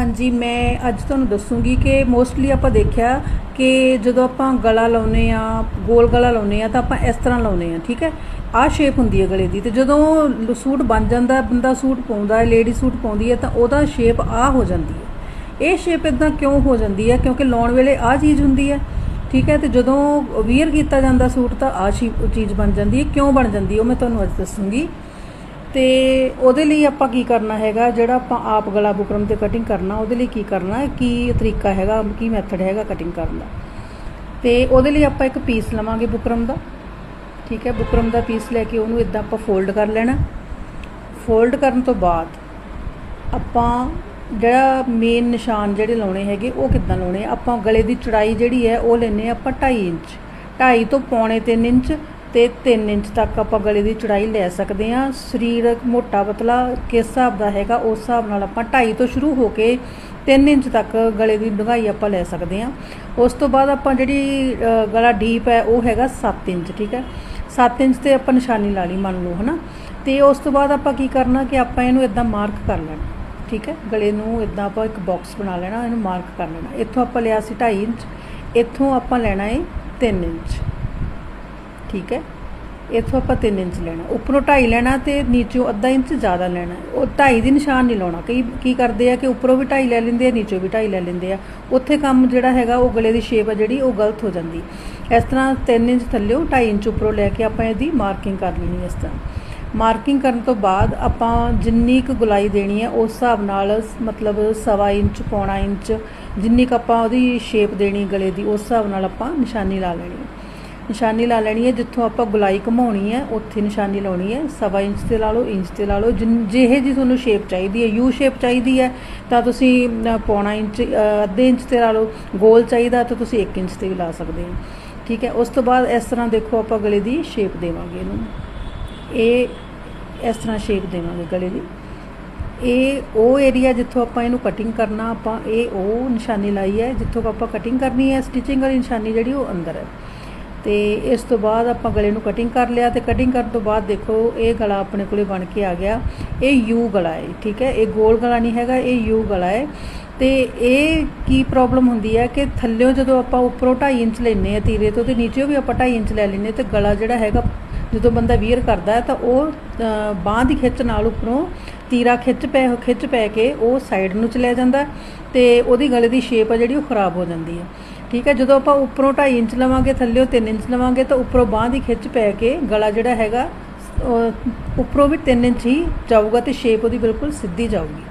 ਹਾਂਜੀ, ਮੈਂ ਅੱਜ ਤੁਹਾਨੂੰ ਦੱਸੂਗੀ ਕਿ ਮੋਸਟਲੀ ਆਪਾਂ ਦੇਖਿਆ ਕਿ ਜਦੋਂ ਆਪਾਂ ਗਲਾ ਲਾਉਨੇ ਆ ਗੋਲ ਗਲਾ ਲਾਉਨੇ ਆ ਤਾਂ ਆਪਾਂ ਇਸ ਤਰ੍ਹਾਂ ਲਾਉਨੇ ਆ ਠੀਕ ਹੈ? ਆਹ ਸ਼ੇਪ ਹੁੰਦੀ ਹੈ ਗਲੇ ਦੀ ਤੇ ਜਦੋਂ ਲ- ਸੂਟ ਬਣ ਜਾਂਦਾ, ਬੰਦਾ ਸੂਟ ਪਾਉਂਦਾ ਹੈ ਲੇਡੀ ਸੂਟ ਪਾਉਂਦੀ ਹੈ, ਤਾਂ ਉਹਦਾ ਸ਼ੇਪ ਆਹ ਹੋ ਜਾਂਦੀ ਹੈ। ਇਹ ਸ਼ੇਪ ਇਦਾਂ ਕਿਉਂ ਹੋ ਜਾਂਦੀ ਹੈ? ਕਿਉਂਕਿ ਲਾਉਣ ਵੇਲੇ ਆਹ ਚੀਜ਼ ਹੁੰਦੀ ਹੈ, ਠੀਕ ਹੈ? ਤੇ ਜਦੋਂ ਵੀਅਰ ਕੀਤਾ ਜਾਂਦਾ ਸੂਟ, ਤਾਂ ਆਹ ਸ਼ੀ- ਚੀਜ਼ ਬਣ ਜਾਂਦੀ ਹੈ। ਕਿਉਂ ਬਣ ਜਾਂਦੀ ਉਹ ਮੈਂ ਤੁਹਾਨੂੰ ਅੱਜ ਦੱਸੂਗੀ। ਤੇ ਉਹਦੇ ਲਈ ਆਪਾਂ ਕੀ ਕਰਨਾ ਹੈਗਾ, ਜਿਹੜਾ ਆਪਾਂ ਆਪ ਗਲਾ ਬੁਕਰਮ ਤੇ ਕਟਿੰਗ ਕਰਨਾ, ਉਹਦੇ ਲਈ ਕੀ ਕਰਨਾ, ਕੀ ਤਰੀਕਾ ਹੈਗਾ, ਕੀ ਮੈਥਡ ਹੈਗਾ ਕਟਿੰਗ ਕਰਨ ਦਾ। ਤੇ ਉਹਦੇ ਲਈ ਆਪਾਂ ਇੱਕ ਪੀਸ ਲਵਾਂਗੇ ਬੁਕਰਮ ਦਾ, ਠੀਕ ਹੈ? ਬੁਕਰਮ ਦਾ ਪੀਸ ਲੈ ਕੇ ਉਹਨੂੰ ਇਦਾਂ ਆਪਾਂ ਫੋਲਡ ਕਰ ਲੈਣਾ। ਫੋਲਡ ਕਰਨ ਤੋਂ ਬਾਅਦ ਆਪਾਂ ਜਿਹੜਾ ਮੇਨ ਨਿਸ਼ਾਨ ਜਿਹੜੇ ਲਾਉਣੇ ਹੈਗੇ, ਉਹ ਕਿੱਦਾਂ ਲਾਉਣੇ? ਆਪਾਂ ਗਲੇ ਦੀ ਚੜਾਈ ਜਿਹੜੀ ਹੈ, ਉਹ ਲੈਨੇ ਆ ਆਪਾਂ 2.5 ਇੰਚ। 2.5 ਤੋਂ ਪੌਣੇ 3 ਇੰਚ ਤੇ 3 ਇੰਚ ਤੱਕ ਆਪਾਂ ਗਲੇ ਦੀ ਚੌੜਾਈ ਲੈ ਸਕਦੇ ਆ ਸਰੀਰ ਮੋਟਾ ਪਤਲਾ ਕਿਸ ਹਿਸਾਬ ਦਾ ਹੈਗਾ, ਉਸ ਹਿਸਾਬ ਨਾਲ ਆਪਾਂ 2.5 ਤੋਂ ਸ਼ੁਰੂ ਹੋ ਕੇ 3 ਇੰਚ ਤੱਕ ਗਲੇ ਦੀ ਡੂੰਘਾਈ ਆਪਾਂ ਲੈ ਸਕਦੇ ਆ ਉਸ ਤੋਂ ਬਾਅਦ ਆਪਾਂ ਜਿਹੜੀ ਗਲਾ ਡੀਪ ਹੈ, ਉਹ ਹੈਗਾ 7 ਇੰਚ, ਠੀਕ ਹੈ? 7 ਇੰਚ ਤੇ ਆਪਾਂ ਨਿਸ਼ਾਨੀ ਲਾ ਲਈ, ਮੰਨ ਲਓ, ਹਨਾ? ਤੇ ਉਸ ਤੋਂ ਬਾਅਦ ਆਪਾਂ ਕੀ ਕਰਨਾ ਕਿ ਆਪਾਂ ਇਹਨੂੰ ਇਦਾਂ ਮਾਰਕ ਕਰ ਲੈਣਾ, ਠੀਕ ਹੈ? ਗਲੇ ਨੂੰ ਇਦਾਂ ਆਪਾਂ ਇੱਕ ਬਾਕਸ ਬਣਾ ਲੈਣਾ, ਇਹਨੂੰ ਮਾਰਕ ਕਰ ਲੈਣਾ। ਇੱਥੋਂ ਆਪਾਂ ਲਿਆ ਸੀ 2.5 ਇੰਚ, ਇੱਥੋਂ ਆਪਾਂ ਲੈਣਾ ਹੈ 3 ਇੰਚ। ਠੀਕ ਹੈ? ਇੱਥੋਂ ਆਪਾਂ 3 ਇੰਚ ਲੈਣਾ। ਉੱਪਰੋਂ 2.5 ਲੈਣਾ ਤੇ ਨੀਚੋਂ ਅੱਧਾ ਇੰਚ ਜ਼ਿਆਦਾ ਲੈਣਾ। ਉਹ 2.5 ਦੀ ਨਿਸ਼ਾਨ ਨਹੀਂ ਲਾਉਣਾ। ਕਈ ਕੀ ਕਰਦੇ ਆ ਕਿ ਉੱਪਰੋਂ ਵੀ 2.5 ਲੈ ਲੈਂਦੇ ਆ, ਨੀਚੋਂ ਵੀ 2.5 ਲੈ ਲੈਂਦੇ ਆ। ਉੱਥੇ ਕੰਮ ਜਿਹੜਾ ਹੈਗਾ, ਉਹ ਗਲੇ ਦੀ ਸ਼ੇਪ ਆ ਜਿਹੜੀ, ਉਹ ਗਲਤ ਹੋ ਜਾਂਦੀ। ਇਸ ਤਰ੍ਹਾਂ 3 ਇੰਚ ਥੱਲੇੋਂ 2.5 ਇੰਚ ਉੱਪਰੋਂ ਲੈ ਕੇ ਆਪਾਂ ਇਹਦੀ ਮਾਰਕਿੰਗ ਕਰ ਲੈਣੀ ਇਸ ਤਰ੍ਹਾਂ। ਮਾਰਕਿੰਗ ਕਰਨ ਤੋਂ ਬਾਅਦ ਆਪਾਂ ਜਿੰਨੀ ਕੁ ਗੁਲਾਈ ਦੇਣੀ ਹੈ, ਉਸ ਹਿਸਾਬ ਨਾਲ ਮਤਲਬ ਸਵਾ ਇੰਚ, ਪੌਣਾ ਇੰਚ ਜਿੰਨੀ ਕੁ ਆਪਾਂ ਉਹਦੀ ਸ਼ੇਪ ਦੇਣੀ ਗਲੇ ਦੀ, ਉਸ ਹਿਸਾਬ ਨਾਲ ਆਪਾਂ ਨਿਸ਼ਾਨੀ ਲਾ ਲੈਣੀ ਹੈ। ਨਿਸ਼ਾਨੀ ਲਾ ਲੈਣੀ ਹੈ, ਜਿੱਥੋਂ ਆਪਾਂ ਗੁਲਾਈ ਘਮਾਉਣੀ ਹੈ, ਉੱਥੇ ਨਿਸ਼ਾਨੀ ਲਾਉਣੀ ਹੈ। ਸਵਾ ਇੰਚ ਤੇ ਲਾ ਲਓ, ਇੰਚ ਤੇ ਲਾ ਲਓ, ਜਿਨ- ਜਿਹੇ ਜੀ ਤੁਹਾਨੂੰ ਸ਼ੇਪ ਚਾਹੀਦੀ ਹੈ। ਯੂ ਸ਼ੇਪ ਚਾਹੀਦੀ ਹੈ, ਤਾਂ ਤੁਸੀਂ ਪੌਣਾ ਇੰਚ ਅੱਧੇ ਇੰਚ ਤੇ ਲਾ ਲਓ। ਗੋਲ ਚਾਹੀਦਾ ਤਾਂ ਤੁਸੀਂ 1 ਇੰਚ ਤੇ ਵੀ ਲਾ ਸਕਦੇ ਹੋ। ਠੀਕ ਹੈ, ਉਸ ਤੋਂ ਬਾਅਦ ਇਸ ਤਰ੍ਹਾਂ ਦੇਖੋ ਆਪਾਂ ਗਲੇ ਦੀ ਸ਼ੇਪ ਦੇਵਾਂਗੇ ਇਹਨੂੰ। ਇਹ ਇਸ ਤਰ੍ਹਾਂ ਸ਼ੇਪ ਦੇਵਾਂਗੇ ਗਲੇ ਦੀ। ਇਹ ਉਹ ਏਰੀਆ ਜਿੱਥੋਂ ਆਪਾਂ ਇਹਨੂੰ ਕਟਿੰਗ ਕਰਨਾ, ਆਪਾਂ ਇਹ ਉਹ ਨਿਸ਼ਾਨੀ ਲਾਈ ਹੈ, ਜਿੱਥੋਂ ਆਪਾਂ ਕਟਿੰਗ ਕਰਨੀ ਹੈ ਸਟਿਚਿੰਗ ਵਾਲੀ ਨਿਸ਼ਾਨੀ ਜਿਹੜੀ ਉਹ ਅੰਦਰ ਹੈ। ਤੇ ਇਸ ਤੋਂ ਬਾਅਦ ਆਪਾਂ ਗਲੇ ਨੂੰ ਕਟਿੰਗ ਕਰ ਲਿਆ ਤੇ ਕਟਿੰਗ ਕਰਨ ਤੋਂ ਬਾਅਦ ਦੇਖੋ, ਇਹ ਗਲਾ ਆਪਣੇ ਕੋਲੇ ਬਣ ਕੇ ਆ ਗਿਆ। ਇਹ ਯੂ ਗਲਾ ਹੈ ਠੀਕ ਹੈ? ਇਹ ਗੋਲ ਗਲਾ ਨਹੀਂ ਹੈਗਾ, ਇਹ ਯੂ ਗਲਾ ਹੈ ਤੇ ਇਹ ਕੀ ਪ੍ਰੋਬਲਮ ਹੁੰਦੀ ਹੈ ਕਿ ਥੱਲਿਓਂ ਜਦੋਂ ਆਪਾਂ ਉੱਪਰੋਂ 2.5 ਇੰਚ ਲੈਨੇ ਆ ਤੀਰੇ ਤੋਂ ਤੇ ਨੀਚੇੋਂ ਵੀ ਆਪਾਂ 2.5 ਇੰਚ ਲੈ ਲੈਨੇ ਤੇ ਗਲਾ ਜਿਹੜਾ ਹੈਗਾ, ਜਦੋਂ ਬੰਦਾ ਵੀਅਰ ਕਰਦਾ ਹੈ ਤਾਂ ਉਹ ਬਾਹ ਦੀ ਖਿੱਚ ਨਾਲ ਉੱਪਰੋਂ ਤੀਰਾ ਖਿੱਚ ਪੈ ਖਿੱਚ ਪੈ ਕੇ ਉਹ ਸਾਈਡ ਨੂੰ ਚਲਿਆ ਜਾਂਦਾ ਤੇ ਉਹਦੀ ਗਲੇ ਦੀ ਸ਼ੇਪ ਆ ਜਿਹੜੀ ਉਹ ਖਰਾਬ ਹੋ ਜਾਂਦੀ ਹੈ। ਠੀਕ ਹੈ, ਜਦੋਂ ਆਪਾਂ ਉੱਪਰੋਂ 2.5 ਇੰਚ ਲਵਾਂਗੇ, ਥੱਲੇੋਂ 3 ਇੰਚ ਲਵਾਂਗੇ, ਤਾਂ ਉੱਪਰੋਂ ਬਾਹ ਦੀ ਖਿੱਚ ਪੈ ਕੇ ਗਲਾ ਜਿਹੜਾ ਹੈਗਾ ਉੱਪਰੋਂ ਵੀ 3 ਇੰਚ ਹੀ ਜਾਊਗਾ ਤੇ ਸ਼ੇਪ ਉਹਦੀ ਬਿਲਕੁਲ ਸਿੱਧੀ ਜਾਊਗੀ।